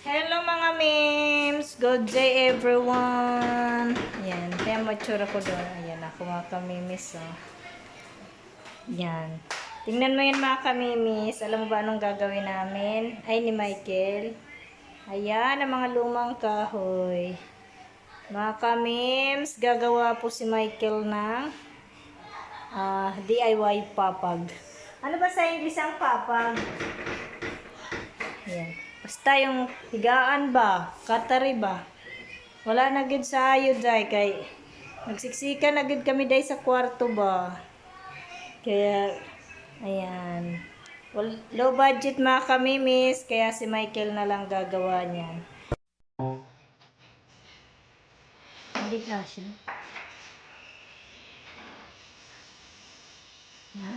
Hello mga memes! Good day everyone! Yan, kaya mature ko doon. Ayan, ako mga kamimis. Oh. Yan. Tingnan mo yun mga kamimis. Alam mo ba anong gagawin namin? Ay, ni Michael. Ayan, ang mga lumang kahoy. Mga kamims, gagawa po si Michael ng ah, DIY papag. Ano ba sa English ang papag? Yan. Basta yung higaan ba, katari ba. Wala na gid sa ayod day kay nagsiksikan na gid kami day sa kwarto ba. Kaya ayan. Well, low budget mga kami miss, kaya si Michael na lang gagawa niyan. Hindi kasi. Ha?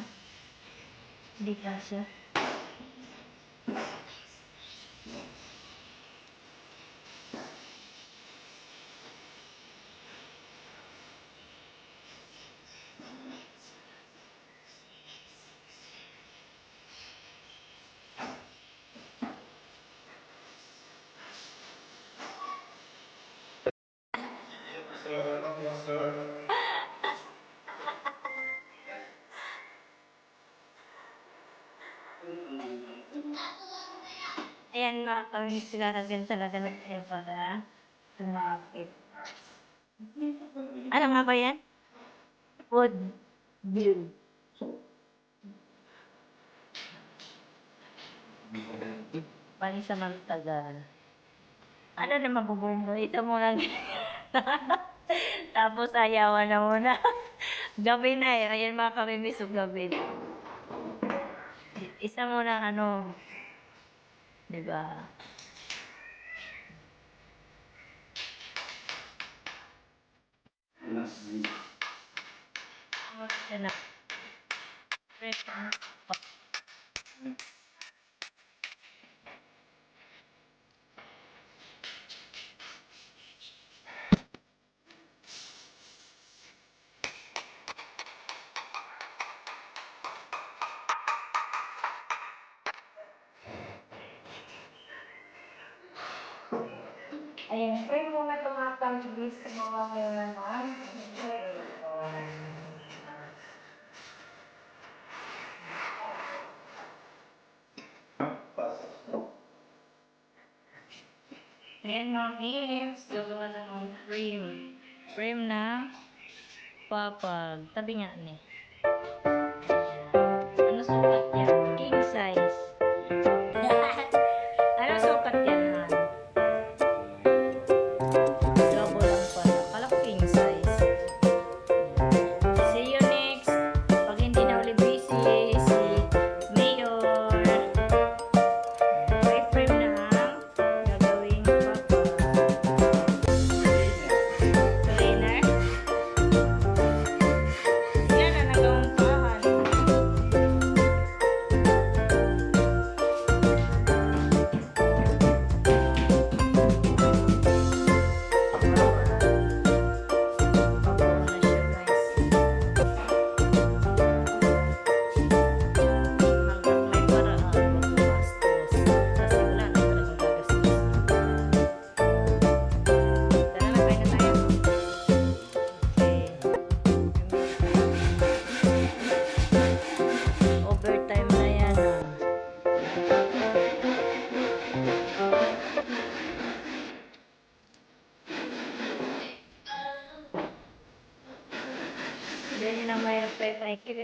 Hindi kasi. Ayan mga kami sila natin talaga ng para tumakit. Ano nga ba yan? Wood view. Pali sa magtagal. Ano na mabubungo? Ito mo lang. Tapos ayawan na muna. gabi na eh. Ayan mga kamimisog gabi. Isa mo na ano. Diba? Ano siya na? Ayan, pray mo na tumatang bis sa mga ngayon naman. Ayan mga games, gagawa ng frame. Frame na papag. Tabi nga ni.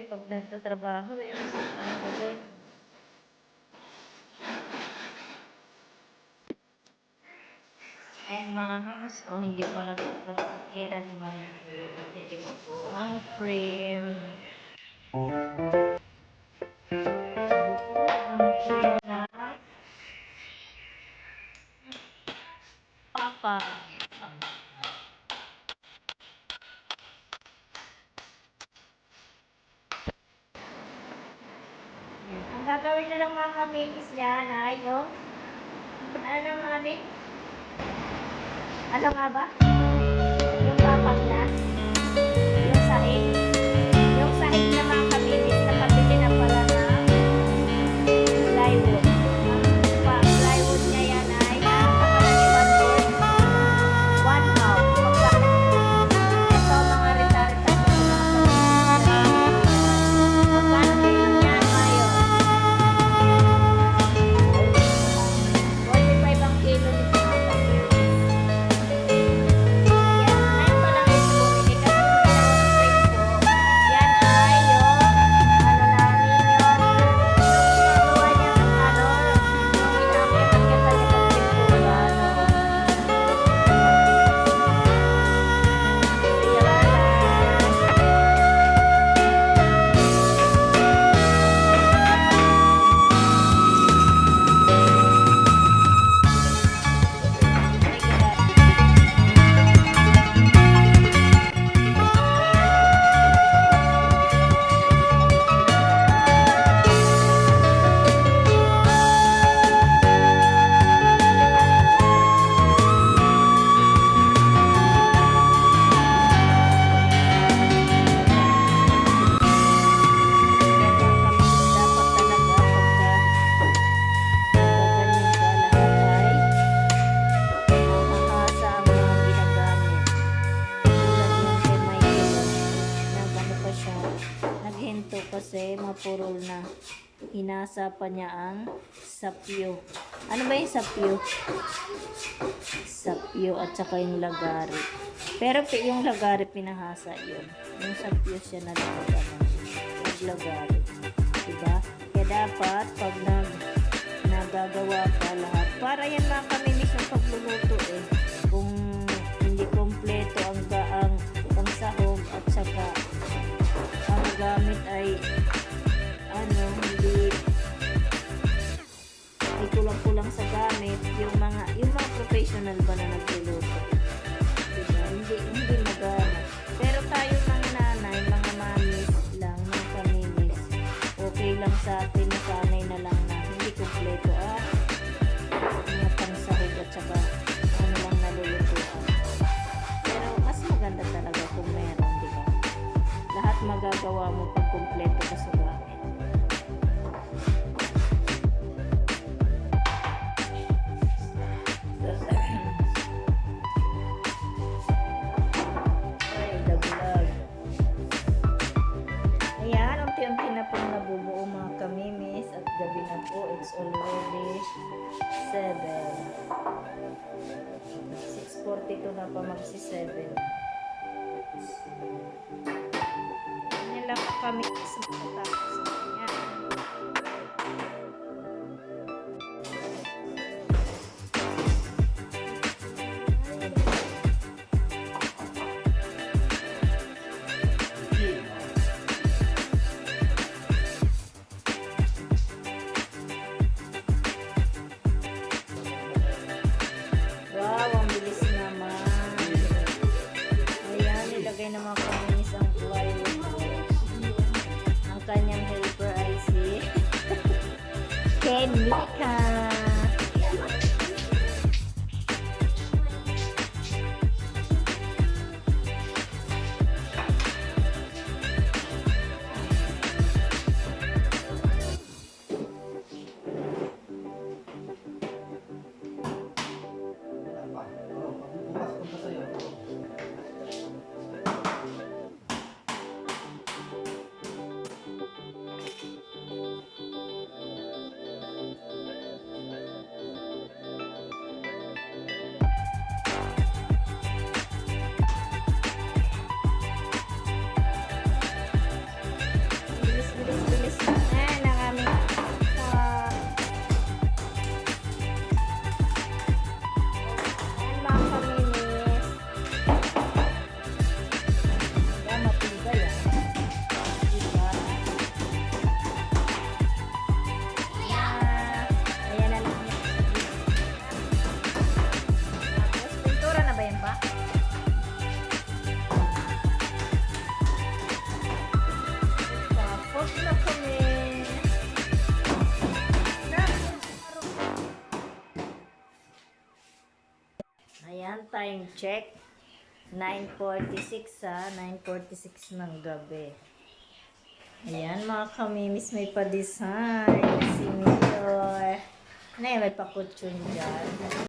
Pag nasa trabaho. eh. Ano ba yun? Ayan mga hams, oh, hindi ko lang nakakira ni Maya. Ang frame. Gagawin na ng mga kamikis niyan ay, no? Ano ng mga kamik? Ano nga ba? Yung papag na? Yung sahig? Purol na. Hinasa pa niya ang sapyo. Ano ba yung sapyo? Sapyo at saka yung lagari. Pero yung lagari pinahasa yun. Yung sapyo siya na ano, yung lagari. Diba? Kaya dapat pag nag nagagawa ka lahat. Para yan mga kaminis yung pagluluto eh. Sa atin nasanay na lang na hindi kompleto ah mga pangsahog at saka ano lang nalulutuan. Pero mas maganda talaga kung meron di ba? Lahat magagawa mo pag kompleto ka sa gamit unti-unti na pong nabubuo mga at gabi na po. It's already 7. 6.42 na pa magsi-7. Ganyan lang kami sa na นนี่ค่ะ Ayan, time check. 9.46 sa 9.46 ng gabi. Ayan, mga kamimis may pa-design. Si Mayor. Yan, may pa-kutsyon dyan.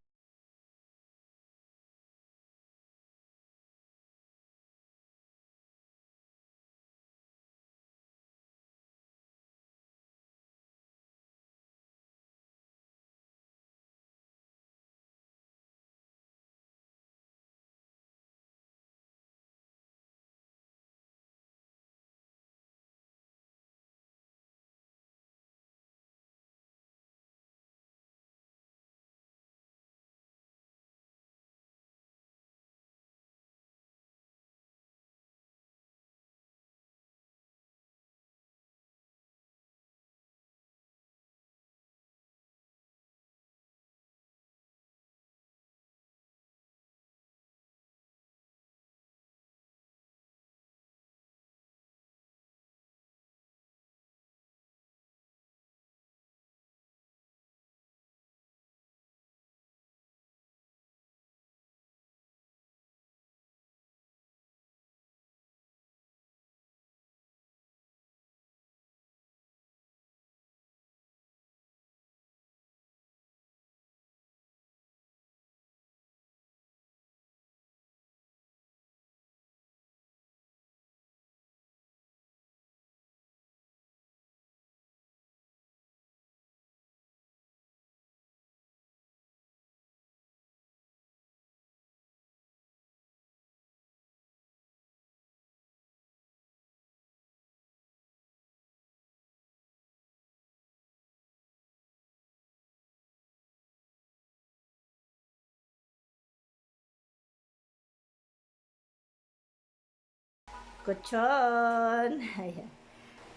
kuchon. Ayan.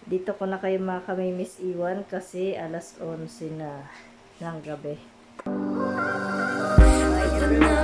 Dito ko na kayo mga kamimiss iwan kasi alas 11 na ng gabi. Bye,